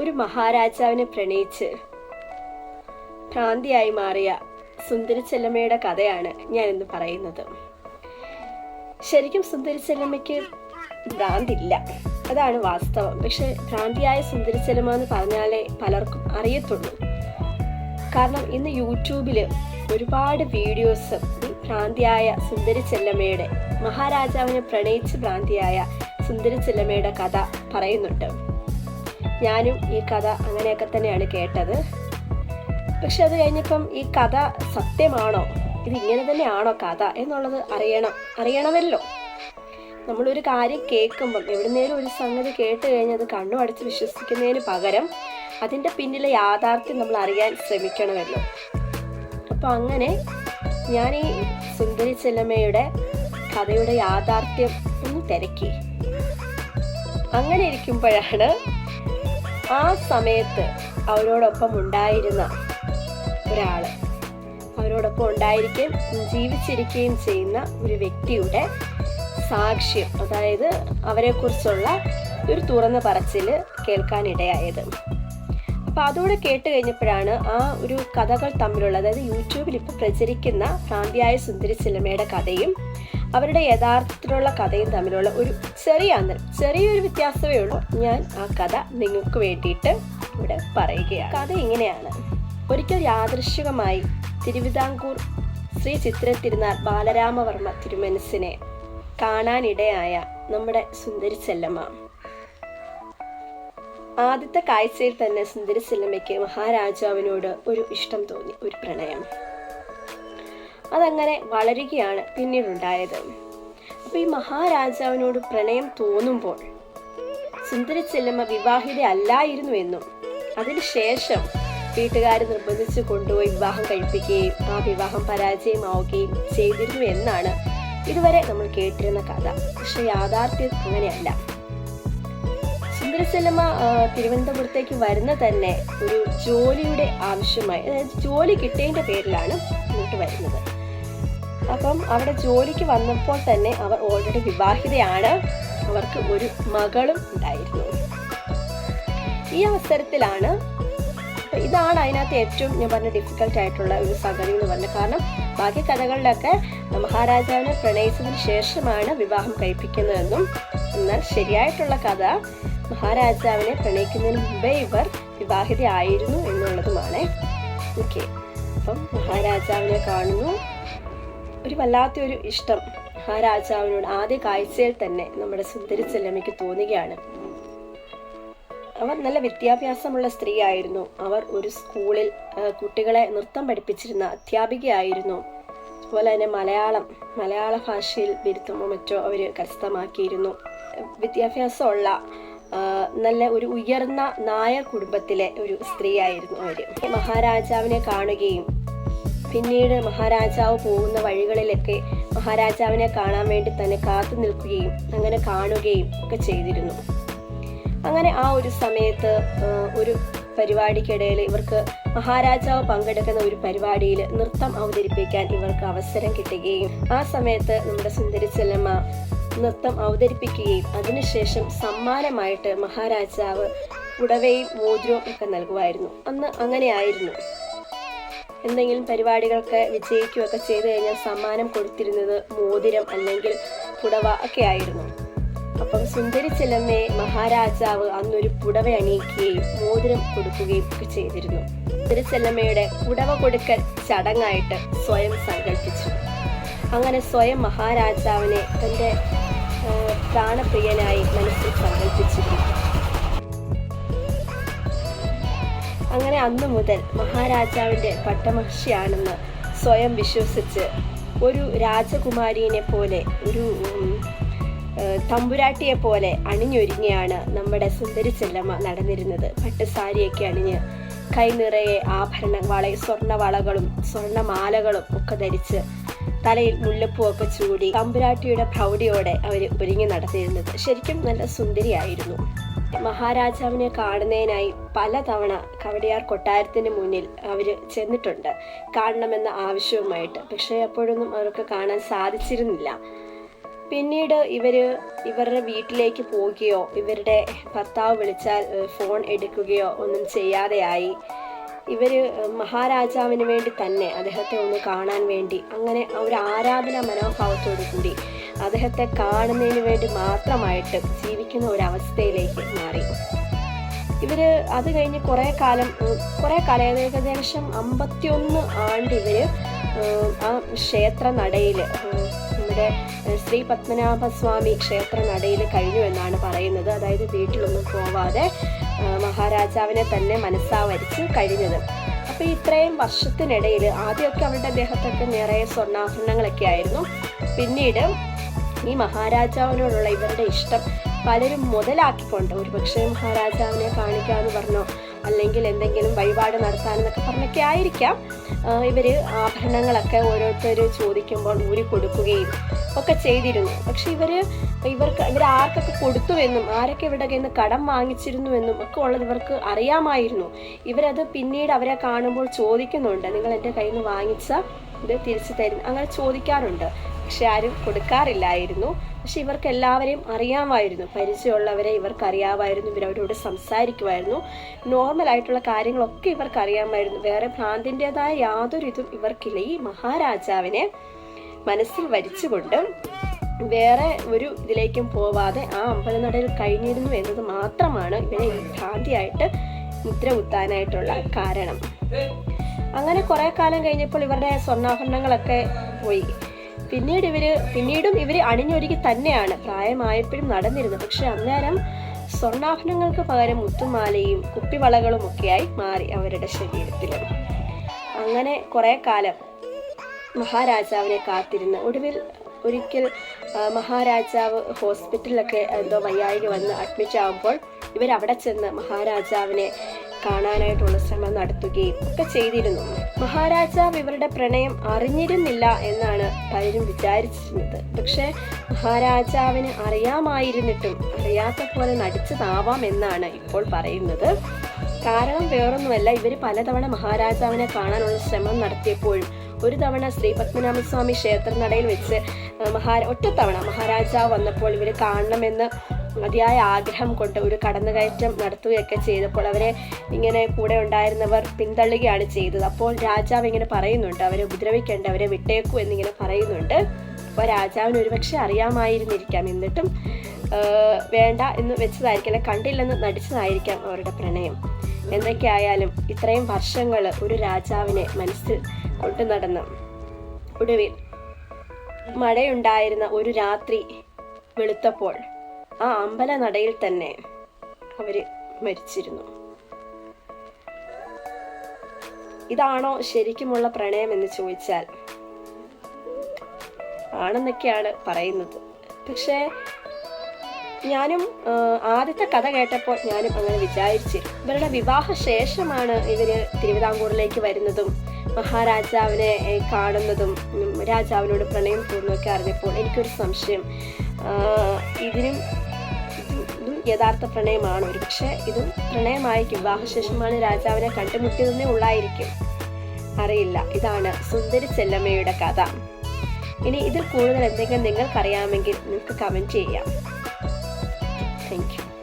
ഒരു മഹാരാജാവിനെ പ്രണയിച്ച് ഭ്രാന്തിയായി മാറിയ സുന്ദരി ചെല്ലമ്മയുടെ കഥയാണ് ഞാൻ ഇന്ന് പറയുന്നത്. ശരിക്കും സുന്ദരി ചെല്ലമ്മയ്ക്ക് ഭ്രാന്തില്ല. അതാണ് വാസ്തവം. പക്ഷെ ഭ്രാന്തിയായ സുന്ദരി ചെല്ലമ്മ എന്ന് പറഞ്ഞാലേ പലർക്കും അറിയത്തുള്ളൂ. കാരണം ഇന്ന് യൂട്യൂബിൽ ഒരുപാട് വീഡിയോസ് ഭ്രാന്തിയായ സുന്ദരി ചെല്ലമ്മയുടെ മഹാരാജാവിനെ പ്രണയിച്ച് ഭ്രാന്തിയായ സുന്ദരി ചെല്ലമ്മയുടെ കഥ പറയുന്നുണ്ട്. ഞാനും ഈ കഥ അങ്ങനെയൊക്കെ തന്നെയാണ് കേട്ടത്. പക്ഷെ അത് കഴിഞ്ഞപ്പം ഈ കഥ സത്യമാണോ? ഇത് ഇങ്ങനെ തന്നെയാണോ കഥ എന്നുള്ളത് അറിയണം. അറിയണമല്ലോ. നമ്മളൊരു കാര്യം കേൾക്കുമ്പം എവിടുന്നേലും ഒരു സംഗതി കേട്ട് കഴിഞ്ഞത് കണ്ണു അടച്ച് വിശ്വസിക്കുന്നതിന് പകരം അതിന്റെ പിന്നിലെ യാഥാർത്ഥ്യം നമ്മൾ അറിയാൻ ശ്രമിക്കണമല്ലോ. അപ്പോൾ അങ്ങനെ ഞാൻ ഈ സുന്ദരി ചെല്ലമ്മയുടെ കഥയുടെ യാഥാർത്ഥ്യം ഒന്ന് തിരക്കി. അങ്ങനെ ഇരിക്കുമ്പോഴാണ് ആ സമയത്ത് അവരോടൊപ്പം ഉണ്ടായിരുന്ന ഒരാൾ അവരോടൊപ്പം ഉണ്ടായിരിക്കുകയും ജീവിച്ചിരിക്കുകയും ചെയ്യുന്ന ഒരു വ്യക്തിയുടെ സാക്ഷ്യം അതായത് അവരെക്കുറിച്ചുള്ള ഒരു തുറന്ന പറച്ചിൽ കേൾക്കാനിടയായത്. അപ്പൊ അതോടെ കേട്ട് കഴിഞ്ഞപ്പോഴാണ് ആ ഒരു കഥകൾ തമ്മിലുള്ള അതായത് യൂട്യൂബിൽ ഇപ്പോൾ പ്രചരിക്കുന്ന ഭ്രാന്തിയായ സുന്ദരി സിനിമയുടെ കഥയും അവരുടെ യഥാർത്ഥത്തിലുള്ള കഥയും തമ്മിലുള്ള ഒരു ചെറിയ അന്തരം ചെറിയൊരു വ്യത്യാസമേ ഉള്ളൂ. ഞാൻ ആ കഥ നിങ്ങൾക്ക് വേണ്ടിയിട്ട് ഇവിടെ പറയുകയാണ്. കഥ ഇങ്ങനെയാണ്. ഒരിക്കൽ യാദൃശികമായി തിരുവിതാംകൂർ ശ്രീ ചിത്ര തിരുനാൾ ബാലരാമവർമ്മ തിരുമനസിനെ കാണാനിടയായ നമ്മുടെ സുന്ദരി ചെല്ലമ്മ. ആദ്യത്തെ കാഴ്ചയിൽ തന്നെ സുന്ദരി ചെല്ലമ്മയ്ക്ക് മഹാരാജാവിനോട് ഒരു ഇഷ്ടം തോന്നി ഒരു പ്രണയം. അതങ്ങനെ വളരുകയാണ് പിന്നീടുണ്ടായത്. അപ്പൊ ഈ മഹാരാജാവിനോട് പ്രണയം തോന്നുമ്പോൾ സുന്ദര ചെല്ലമ്മ വിവാഹിത അല്ലായിരുന്നു എന്നും അതിനുശേഷം വീട്ടുകാർ നിർബന്ധിച്ച് കൊണ്ടുപോയി വിവാഹം കഴിപ്പിക്കുകയും ആ വിവാഹം പരാജയമാവുകയും ചെയ്തിരുന്നു എന്നാണ് ഇതുവരെ നമ്മൾ കേട്ടിരുന്ന കഥ. പക്ഷെ യാഥാർത്ഥ്യം അങ്ങനെയല്ല. സുന്ദരസെല്ലമ്മ തിരുവനന്തപുരത്തേക്ക് വരുന്ന തന്നെ ഒരു ജോലിയുടെ ആവശ്യമായി അതായത് ജോലി കിട്ടേന്റെ പേരിലാണ് ഇങ്ങോട്ട് വരുന്നത്. അപ്പം അവിടെ ജോലിക്ക് വന്നപ്പോൾ തന്നെ അവർ ഓൾറെഡി വിവാഹിതയാണ്. അവർക്ക് ഒരു മകളും ഉണ്ടായിരുന്നു. ഈ അവസരത്തിലാണ് ഇതാണ് അതിനകത്ത് ഏറ്റവും ഞാൻ പറഞ്ഞ ഡിഫിക്കൽട്ട് ആയിട്ടുള്ള ഒരു സംഗതി എന്ന് പറഞ്ഞത്. കാരണം ബാക്കി കഥകളിലൊക്കെ മഹാരാജാവിനെ പ്രണയിച്ചതിന് ശേഷമാണ് വിവാഹം കഴിപ്പിക്കുന്നതെന്നും എന്നാൽ ശരിയായിട്ടുള്ള കഥ മഹാരാജാവിനെ പ്രണയിക്കുന്നതിന് മുമ്പേ ഇവർ വിവാഹിതയായിരുന്നു എന്നുള്ളതുമാണ്. ഓക്കെ അപ്പം മഹാരാജാവിനെ കാണുന്നു. ഒരു വല്ലാത്തൊരു ഇഷ്ടം ആ രാജാവിനോട് ആദ്യ കാഴ്ചയിൽ തന്നെ നമ്മുടെ സുന്ദരി ചെല്ലമ്മയ്ക്ക് തോന്നുകയാണ്. അവർ നല്ല വിദ്യാഭ്യാസമുള്ള സ്ത്രീയായിരുന്നു. അവർ ഒരു സ്കൂളിൽ കുട്ടികളെ നൃത്തം പഠിപ്പിച്ചിരുന്ന അധ്യാപികയായിരുന്നു. അതുപോലെ തന്നെ മലയാളം മലയാള ഭാഷയിൽ ബിരുദമോ മറ്റോ അവർ കരസ്ഥമാക്കിയിരുന്നു. വിദ്യാഭ്യാസമുള്ള നല്ല ഒരു ഉയർന്ന നായർ കുടുംബത്തിലെ ഒരു സ്ത്രീയായിരുന്നു അവർ മഹാരാജാവിനെ കാണുകയും പിന്നീട് മഹാരാജാവ് പോകുന്ന വഴികളിലൊക്കെ മഹാരാജാവിനെ കാണാൻ വേണ്ടി തന്നെ കാത്തു നിൽക്കുകയും അങ്ങനെ കാണുകയും ഒക്കെ ചെയ്തിരുന്നു. അങ്ങനെ ആ ഒരു സമയത്ത് ഒരു പരിപാടിക്കിടയിൽ ഇവർക്ക് മഹാരാജാവ് പങ്കെടുക്കുന്ന ഒരു പരിപാടിയിൽ നൃത്തം അവതരിപ്പിക്കാൻ ഇവർക്ക് അവസരം കിട്ടുകയും ആ സമയത്ത് നമ്മുടെ സുന്ദരി ചെല്ലമ്മ നൃത്തം അവതരിപ്പിക്കുകയും അതിനുശേഷം സമ്മാനമായിട്ട് മഹാരാജാവ് പുടവയും മോതിരവും ഒക്കെ നൽകുമായിരുന്നു. അന്ന് അങ്ങനെയായിരുന്നു. എന്തെങ്കിലും പരിപാടികളൊക്കെ വിജയിക്കുകയൊക്കെ ചെയ്തു കഴിഞ്ഞാൽ സമ്മാനം കൊടുത്തിരുന്നത് മോതിരം അല്ലെങ്കിൽ പുടവ ഒക്കെ ആയിരുന്നു. അപ്പം സുന്ദരി ചെല്ലമ്മയെ മഹാരാജാവ് അന്നൊരു പുടവ അണിയിക്കുകയും മോതിരം കൊടുക്കുകയും ഒക്കെ ചെയ്തിരുന്നു. സുന്ദരി ചെല്ലമ്മയുടെ പുടവ കൊടുക്കൽ ചടങ്ങായിട്ട് സ്വയം സങ്കല്പിച്ചു. അങ്ങനെ സ്വയം മഹാരാജാവിനെ തന്റെ പ്രാണപ്രിയനായി മനസ്സിൽ സങ്കല്പിച്ചിരുന്നു അങ്ങനെ അന്നു മുതൽ മഹാരാജാവിന്റെ പട്ടമഹർഷിയാണെന്ന് സ്വയം വിശ്വസിച്ച് ഒരു രാജകുമാരിയെ പോലെ ഒരു തമ്പുരാട്ടിയെ പോലെ അണിഞ്ഞൊരുങ്ങിയാണ് നമ്മുടെ സുന്ദരി ചെല്ലമ്മ നടന്നിരുന്നത്. പട്ടുസാരിയൊക്കെ അണിഞ്ഞ് കൈ നിറയെ ആഭരണ വള സ്വർണവളകളും സ്വർണമാലകളും ഒക്കെ ധരിച്ച് തലയിൽ മുല്ലപ്പൂവൊക്കെ ചൂടി തമ്പുരാട്ടിയുടെ പ്രൗഢിയോടെ അവർ ഒരുങ്ങി നടത്തിയിരുന്നത് ശരിക്കും നല്ല സുന്ദരിയായിരുന്നു. മഹാരാജാവിനെ കാണുന്നതിനായി പലതവണ കവടിയാർ കൊട്ടാരത്തിന് മുന്നിൽ അവർ ചെന്നിട്ടുണ്ട്. കാണണമെന്ന ആവശ്യവുമായിട്ട്. പക്ഷേ അപ്പോഴൊന്നും അവർക്ക് കാണാൻ സാധിച്ചിരുന്നില്ല. പിന്നീട് ഇവർ ഇവരുടെ വീട്ടിലേക്ക് പോവുകയോ ഇവരുടെ ഭർത്താവ് വിളിച്ചാൽ ഫോൺ എടുക്കുകയോ ഒന്നും ചെയ്യാതെയായി. ഇവർ മഹാരാജാവിന് വേണ്ടി തന്നെ അദ്ദേഹത്തെ ഒന്ന് കാണാൻ വേണ്ടി അങ്ങനെ ഒരു ആരാധന മനോഭാവത്തോടു കൂടി അദ്ദേഹത്തെ കാണുന്നതിന് വേണ്ടി മാത്രമായിട്ട് ജീവിക്കുന്ന ഒരു അവസ്ഥയിലേക്ക് മാറി. ഇവർ അത് കഴിഞ്ഞ് കുറേ കാലം കുറേ കാലം ഏകദേശം അമ്പത്തിയൊന്ന് ആണ്ട് ഇവർ ആ ക്ഷേത്ര നടയിൽ നമ്മുടെ ശ്രീ പത്മനാഭസ്വാമി ക്ഷേത്ര നടയിൽ കഴിഞ്ഞു എന്നാണ് പറയുന്നത്. അതായത് വീട്ടിലൊന്നും പോവാതെ മഹാരാജാവിനെ തന്നെ മനസ്സാവരിച്ച് കഴിഞ്ഞത്. അപ്പോൾ ഇത്രയും വർഷത്തിനിടയിൽ ആദ്യമൊക്കെ അവരുടെ ദേഹത്തൊക്കെ നിറയെ സ്വർണാഭരണങ്ങളൊക്കെ ആയിരുന്നു. പിന്നീട് ഈ മഹാരാജാവിനോടുള്ള ഇവരുടെ ഇഷ്ടം പലരും മുതലാക്കിക്കൊണ്ട് ഒരു പക്ഷേ മഹാരാജാവിനെ കാണിക്കാമെന്ന് പറഞ്ഞോ അല്ലെങ്കിൽ എന്തെങ്കിലും വഴിപാട് നടത്താനെന്നൊക്കെ പറഞ്ഞൊക്കെ ആയിരിക്കാം. ഇവർ ആഭരണങ്ങളൊക്കെ ഓരോരുത്തർ ചോദിക്കുമ്പോൾ ഊരി കൊടുക്കുകയും ഒക്കെ ചെയ്തിരുന്നു. പക്ഷെ ഇവർ ഇവർക്ക് ഇവർ ആർക്കൊക്കെ കൊടുത്തുവെന്നും ആരൊക്കെ ഇവരുടെ കയ്യിൽ നിന്ന് കടം വാങ്ങിച്ചിരുന്നുവെന്നും ഒക്കെ ഉള്ളത് ഇവർക്ക് അറിയാമായിരുന്നു. ഇവരത് പിന്നീട് അവരെ കാണുമ്പോൾ ചോദിക്കുന്നുണ്ട് നിങ്ങൾ എന്റെ കയ്യിൽ നിന്ന് വാങ്ങിച്ച ഇത് തിരിച്ചു തരുന്നു അങ്ങനെ ചോദിക്കാറുണ്ട്. പക്ഷെ ആരും കൊടുക്കാറില്ലായിരുന്നു. പക്ഷെ ഇവർക്ക് എല്ലാവരെയും അറിയാമായിരുന്നു. പരിചയമുള്ളവരെ ഇവർക്കറിയാമായിരുന്നു. ഇവർ അവരോട് സംസാരിക്കുമായിരുന്നു. നോർമൽ ആയിട്ടുള്ള കാര്യങ്ങളൊക്കെ ഇവർക്ക് അറിയാമായിരുന്നു വേറെ ഭ്രാന്തിന്റെതായ യാതൊരു ഇതും ഇവർക്കില്ല. ഈ മഹാരാജാവിനെ മനസ്സിൽ വരിച്ചുകൊണ്ട് വേറെ ഒരു ഇതിലേക്കും പോവാതെ ആ അമ്പലനടയിൽ കഴിഞ്ഞിരുന്നു എന്നത് മാത്രമാണ് ഇവരെ ഈ ഭ്രാന്തിയായിട്ട് മുദ്ര കുത്താനായിട്ടുള്ള കാരണം. അങ്ങനെ കുറെ കാലം കഴിഞ്ഞപ്പോൾ ഇവരുടെ സ്വർണാഭരണങ്ങളൊക്കെ പോയി. പിന്നീട് ഇവർ പിന്നീടും ഇവർ അണിഞ്ഞൊരുക്കി തന്നെയാണ്. പ്രായമായപ്പോഴും നടന്നിരുന്നത് പക്ഷെ അന്നേരം സ്വർണാഭരണങ്ങൾക്ക് പകരം മുത്തുമാലയും കുപ്പിവളകളും ഒക്കെയായി മാറി അവരുടെ ശരീരത്തിൽ. അങ്ങനെ കുറെ കാലം മഹാരാജാവിനെ കാത്തിരുന്ന്. ഒടുവിൽ ഒരിക്കൽ മഹാരാജാവ് ഹോസ്പിറ്റലിലൊക്കെ എന്തോ വയ്യായിക വന്ന് അഡ്മിറ്റ് ആകുമ്പോൾ ഇവരവിടെ ചെന്ന് മഹാരാജാവിനെ കാണാനായിട്ടുള്ള ശ്രമം നടത്തുകയും ഒക്കെ ചെയ്തിരുന്നു. മഹാരാജാവ് ഇവരുടെ പ്രണയം അറിഞ്ഞിരുന്നില്ല എന്നാണ് പലരും വിചാരിച്ചിരുന്നത്. പക്ഷേ മഹാരാജാവിന് അറിയാമായിരുന്നിട്ടും അറിയാത്ത പോലെ നടിച്ചതാവാം എന്നാണ് ഇപ്പോൾ പറയുന്നത്. കാരണം വേറൊന്നുമല്ല ഇവർ പലതവണ മഹാരാജാവിനെ കാണാനുള്ള ശ്രമം നടത്തിയപ്പോഴും ഒരു തവണ ശ്രീ പത്മനാഭസ്വാമി ക്ഷേത്രനടയിൽ വെച്ച് മഹാ ഒറ്റത്തവണ മഹാരാജാവ് വന്നപ്പോൾ ഇവർ കാണണമെന്ന് അതിയായ ആഗ്രഹം കൊണ്ട് ഒരു കടന്നുകയറ്റം നടത്തുകയൊക്കെ ചെയ്തപ്പോൾ അവരെ ഇങ്ങനെ കൂടെ ഉണ്ടായിരുന്നവർ പിന്തള്ളുകയാണ് ചെയ്തത്. അപ്പോൾ രാജാവ് ഇങ്ങനെ പറയുന്നുണ്ട് അവരെ ഉപദ്രവിക്കേണ്ട അവരെ വിട്ടേക്കൂ എന്നിങ്ങനെ പറയുന്നുണ്ട്. അപ്പോൾ രാജാവിന് ഒരുപക്ഷെ അറിയാമായിരുന്നിരിക്കാം. എന്നിട്ടും വേണ്ട എന്ന് വെച്ചതായിരിക്കും അല്ലെ കണ്ടില്ലെന്ന് നടിച്ചതായിരിക്കാം അവരുടെ പ്രണയം. എന്തൊക്കെയായാലും ഇത്രയും വർഷങ്ങൾ ഒരു രാജാവിനെ മനസ്സിൽ കൊണ്ടു നടന്ന് ഒടുവിൽ മഴയുണ്ടായിരുന്ന ഒരു രാത്രി വെളുത്തപ്പോൾ ആ അമ്പല നടയിൽ തന്നെ അവർ മരിച്ചിരുന്നു. ഇതാണോ ശരിക്കുമുള്ള പ്രണയം എന്ന് ചോദിച്ചാൽ ആണെന്നൊക്കെയാണ് പറയുന്നത്. പക്ഷേ ഞാനും ആദ്യത്തെ കഥ കേട്ടപ്പോൾ ഞാനും അങ്ങനെ വിചാരിച്ചു ഇവരുടെ വിവാഹ ശേഷമാണ് ഇവർ തിരുവിതാംകൂറിലേക്ക് വരുന്നതും മഹാരാജാവിനെ കാണുന്നതും രാജാവിനോട് പ്രണയം തോന്നുന്നൊക്കെ അറിഞ്ഞപ്പോൾ എനിക്കൊരു സംശയം. ഇതിനും ഇതും ഇതും യഥാർത്ഥ പ്രണയമാണ്. ഒരു പക്ഷേ ഇതും പ്രണയമായിരിക്കും വിവാഹശേഷമാണ് രാജാവിനെ കണ്ടുമുട്ടിയതെന്നേ ഉള്ളായിരിക്കും. അറിയില്ല. ഇതാണ് സുന്ദരി ചെല്ലമ്മയുടെ കഥ. ഇനി ഇതിൽ കൂടുതൽ എന്തെങ്കിലും നിങ്ങൾക്കറിയാമെങ്കിൽ നിങ്ങൾക്ക് കമന്റ് ചെയ്യാം. Thank you